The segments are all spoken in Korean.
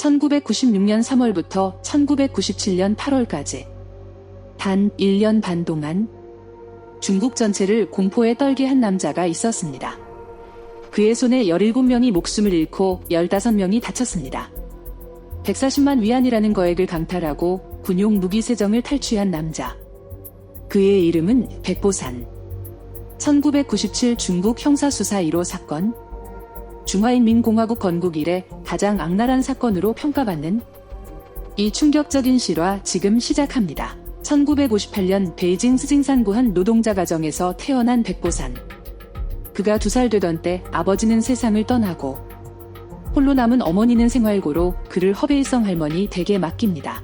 1996년 3월부터 1997년 8월까지 단 1년 반 동안 중국 전체를 공포에 떨게 한 남자가 있었습니다. 그의 손에 17명이 목숨을 잃고 15명이 다쳤습니다. 140만 위안이라는 거액을 강탈하고 군용 무기 세정을 탈취한 남자. 그의 이름은 백보산. 1997 중국 형사수사 1호 사건. 중화인민공화국 건국 이래 가장 악랄한 사건으로 평가받는 이 충격적인 실화 지금 시작합니다. 1958년 베이징 스징산구 한 노동자 가정에서 태어난 백보산. 그가 두 살 되던 때 아버지는 세상을 떠나고 홀로 남은 어머니는 생활고로 그를 허베이성 할머니 댁에 맡깁니다.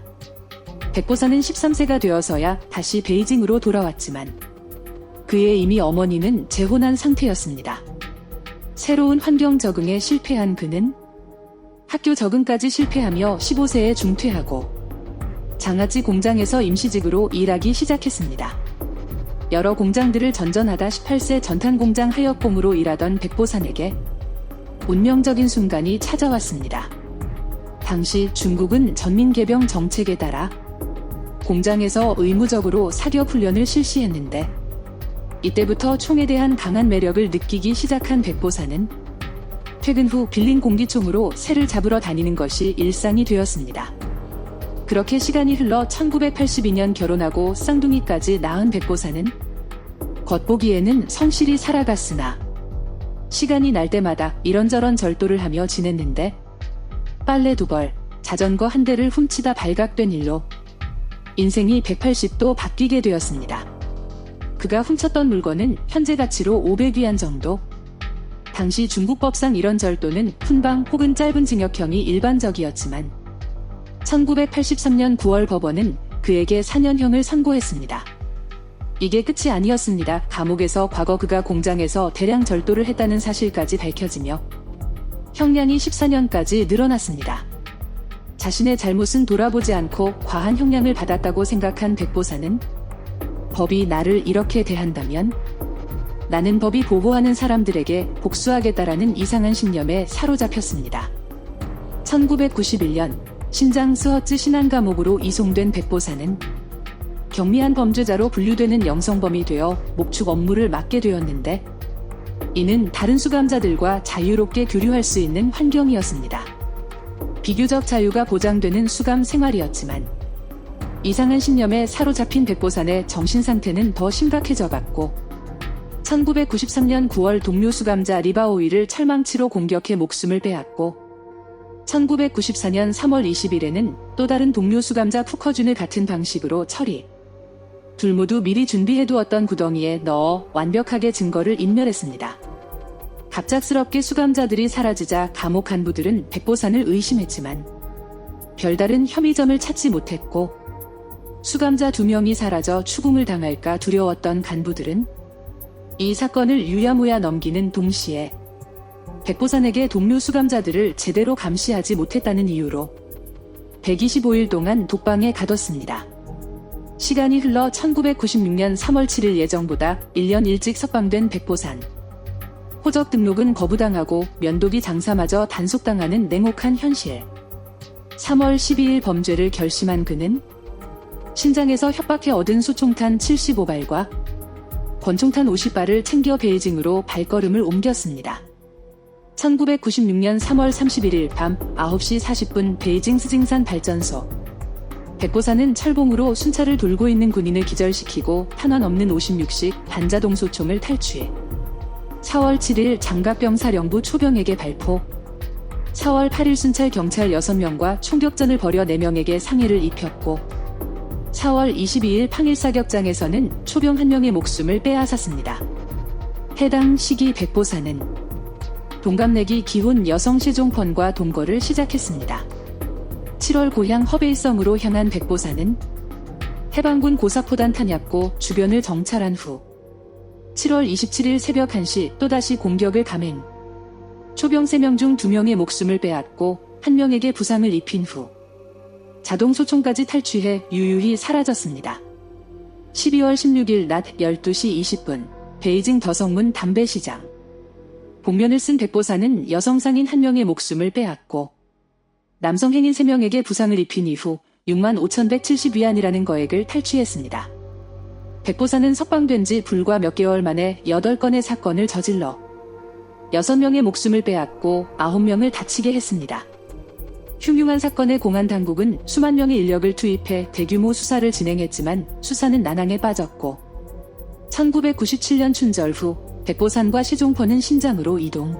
백보사는 13세가 되어서야 다시 베이징으로 돌아왔지만 그의 이미 어머니는 재혼한 상태였습니다. 새로운 환경 적응에 실패한 그는 학교 적응까지 실패하며 15세에 중퇴하고 장아찌 공장에서 임시직으로 일하기 시작했습니다. 여러 공장들을 전전하다 18세 전탄 공장 하역공으로 일하던 백보산에게 운명적인 순간이 찾아왔습니다. 당시 중국은 전민개병 정책에 따라 공장에서 의무적으로 사격 훈련을 실시했는데 이때부터 총에 대한 강한 매력을 느끼기 시작한 백보사는 퇴근 후 빌린 공기총으로 새를 잡으러 다니는 것이 일상이 되었습니다. 그렇게 시간이 흘러 1982년 결혼하고 쌍둥이까지 낳은 백보사는 겉보기에는 성실히 살아갔으나 시간이 날 때마다 이런저런 절도를 하며 지냈는데 빨래 두 벌, 자전거 한 대를 훔치다 발각된 일로 인생이 180도 바뀌게 되었습니다. 그가 훔쳤던 물건은 현재 가치로 500위안 정도. 당시 중국 법상 이런 절도는 훈방 혹은 짧은 징역형이 일반적이었지만 1983년 9월 법원은 그에게 4년형을 선고했습니다. 이게 끝이 아니었습니다. 감옥에서 과거 그가 공장에서 대량 절도를 했다는 사실까지 밝혀지며 형량이 14년까지 늘어났습니다. 자신의 잘못은 돌아보지 않고 과한 형량을 받았다고 생각한 백보사는 법이 나를 이렇게 대한다면 나는 법이 보호하는 사람들에게 복수하겠다라는 이상한 신념에 사로잡혔습니다. 1991년 신장 스허츠 신안 감옥으로 이송된 백보사는 경미한 범죄자로 분류되는 영성범이 되어 목축 업무를 맡게 되었는데 이는 다른 수감자들과 자유롭게 교류할 수 있는 환경이었습니다. 비교적 자유가 보장되는 수감 생활이었지만 이상한 신념에 사로잡힌 백보산의 정신 상태는 더 심각해져 갔고 1993년 9월 동료 수감자 리바오이를 철망치로 공격해 목숨을 빼앗고 1994년 3월 20일에는 또 다른 동료 수감자 푸커준을 같은 방식으로 처리. 둘 모두 미리 준비해두었던 구덩이에 넣어 완벽하게 증거를 인멸했습니다. 갑작스럽게 수감자들이 사라지자 감옥 간부들은 백보산을 의심했지만 별다른 혐의점을 찾지 못했고 수감자 두 명이 사라져 추궁을 당할까 두려웠던 간부들은 이 사건을 유야무야 넘기는 동시에 백보산에게 동료 수감자들을 제대로 감시하지 못했다는 이유로 125일 동안 독방에 가뒀습니다. 시간이 흘러 1996년 3월 7일 예정보다 1년 일찍 석방된 백보산. 호적 등록은 거부당하고 면도기 장사마저 단속당하는 냉혹한 현실. 3월 12일 범죄를 결심한 그는 신장에서 협박해 얻은 수총탄 75발과 권총탄 50발을 챙겨 베이징으로 발걸음을 옮겼습니다. 1996년 3월 31일 밤 9시 40분 베이징 스징산 발전소. 백보사는 철봉으로 순찰을 돌고 있는 군인을 기절시키고 탄환 없는 56식 반자동 소총을 탈취. 4월 7일 장갑병 사령부 초병에게 발포. 4월 8일 순찰 경찰 6명과 총격전을 벌여 4명에게 상해를 입혔고 4월 22일 평일 사격장에서는 초병 1명의 목숨을 빼앗았습니다. 해당 시기 백보사는 동갑내기 기혼 여성 시종펀과 동거를 시작했습니다. 7월 고향 허베이성으로 향한 백보사는 해방군 고사포단 탄약고 주변을 정찰한 후 7월 27일 새벽 1시 또다시 공격을 감행. 초병 3명 중 2명의 목숨을 빼앗고 1명에게 부상을 입힌 후 자동 소총까지 탈취해 유유히 사라졌습니다. 12월 16일 낮 12시 20분 베이징 더성문 담배시장 복면을 쓴 백보사는 여성 상인 한 명의 목숨을 빼앗고 남성 행인 3명에게 부상을 입힌 이후 6만 5,170위안이라는 거액을 탈취했습니다. 백보사는 석방된 지 불과 몇 개월 만에 8건의 사건을 저질러 6명의 목숨을 빼앗고 9명을 다치게 했습니다. 흉흉한 사건의 공안 당국은 수만 명의 인력을 투입해 대규모 수사를 진행했지만 수사는 난항에 빠졌고 1997년 춘절 후 백보산과 시종포는 신장으로 이동.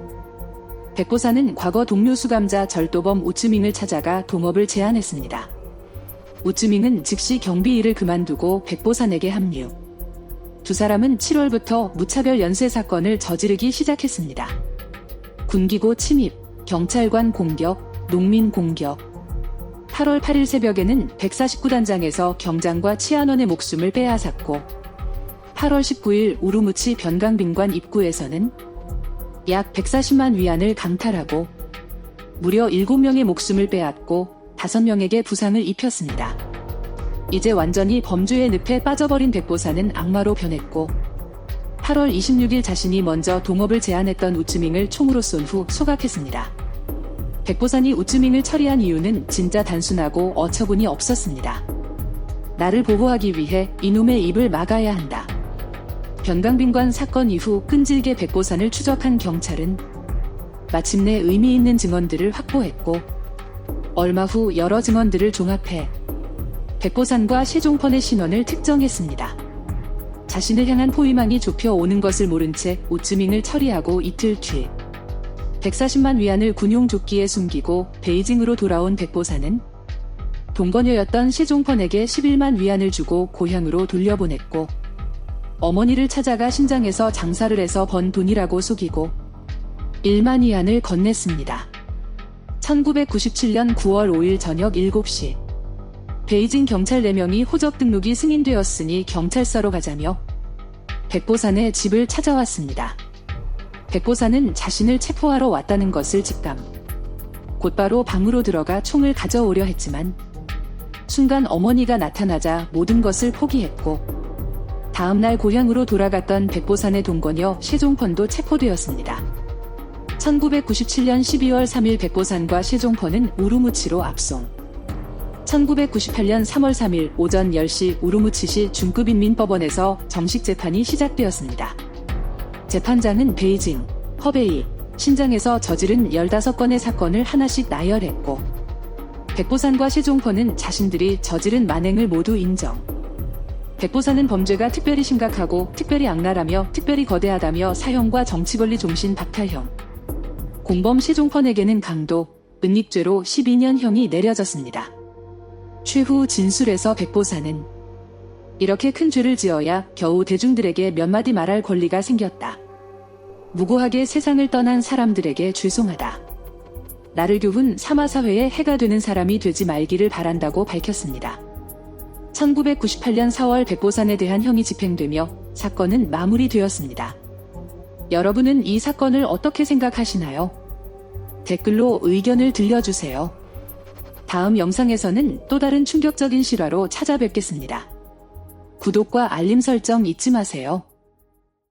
백보산은 과거 동료 수감자 절도범 우츠밍을 찾아가 동업을 제안했습니다. 우츠밍은 즉시 경비 일을 그만두고 백보산에게 합류. 두 사람은 7월부터 무차별 연쇄 사건을 저지르기 시작했습니다. 군기고 침입, 경찰관 공격, 농민 공격. 8월 8일 새벽에는 149단장에서 경장과 치안원의 목숨을 빼앗았고 8월 19일 우루무치 변강빈관 입구에서는 약 140만 위안을 강탈하고 무려 7명의 목숨을 빼앗고 5명에게 부상을 입혔습니다. 이제 완전히 범죄의 늪에 빠져버린 백보사는 악마로 변했고 8월 26일 자신이 먼저 동업을 제안했던 우츠밍을 총으로 쏜 후 소각했습니다. 백보산이 우츠밍을 처리한 이유는 진짜 단순하고 어처구니 없었습니다. 나를 보호하기 위해 이놈의 입을 막아야 한다. 변강빈관 사건 이후 끈질게 백보산을 추적한 경찰은 마침내 의미 있는 증언들을 확보했고 얼마 후 여러 증언들을 종합해 백보산과 세종펀의 신원을 특정했습니다. 자신을 향한 포위망이 좁혀오는 것을 모른 채 우츠밍을 처리하고 이틀 뒤 140만 위안을 군용 조끼에 숨기고 베이징으로 돌아온 백보사는 동거녀였던 시종펀에게 11만 위안을 주고 고향으로 돌려보냈고 어머니를 찾아가 신장에서 장사를 해서 번 돈이라고 속이고 1만 위안을 건넸습니다. 1997년 9월 5일 저녁 7시 베이징 경찰 4명이 호적 등록이 승인되었으니 경찰서로 가자며 백보산의 집을 찾아왔습니다. 백보사는 자신을 체포하러 왔다는 것을 직감. 곧바로 방으로 들어가 총을 가져오려 했지만 순간 어머니가 나타나자 모든 것을 포기했고 다음날 고향으로 돌아갔던 백보산의 동거녀谢종펀도 체포되었습니다. 1997년 12월 3일 백보산과谢종펀은 우루무치로 압송. 1998년 3월 3일 오전 10시 우루무치시 중급인민법원에서 정식 재판이 시작되었습니다. 재판장은 베이징, 허베이, 신장에서 저지른 15건의 사건을 하나씩 나열했고 백보산과 세종퍼는 자신들이 저지른 만행을 모두 인정. 백보산은 범죄가 특별히 심각하고 특별히 악랄하며 특별히 거대하다며 사형과 정치권리 종신 박탈형. 공범 세종펀에게는 강도, 은닉죄로 12년형이 내려졌습니다. 최후 진술에서 백보사는 이렇게 큰 죄를 지어야 겨우 대중들에게 몇 마디 말할 권리가 생겼다. 무고하게 세상을 떠난 사람들에게 죄송하다. 나를 교훈 사마사회에 해가 되는 사람이 되지 말기를 바란다고 밝혔습니다. 1998년 4월 백보산에 대한 형이 집행되며 사건은 마무리되었습니다. 여러분은 이 사건을 어떻게 생각하시나요? 댓글로 의견을 들려주세요. 다음 영상에서는 또 다른 충격적인 실화로 찾아뵙겠습니다. 구독과 알림 설정 잊지 마세요.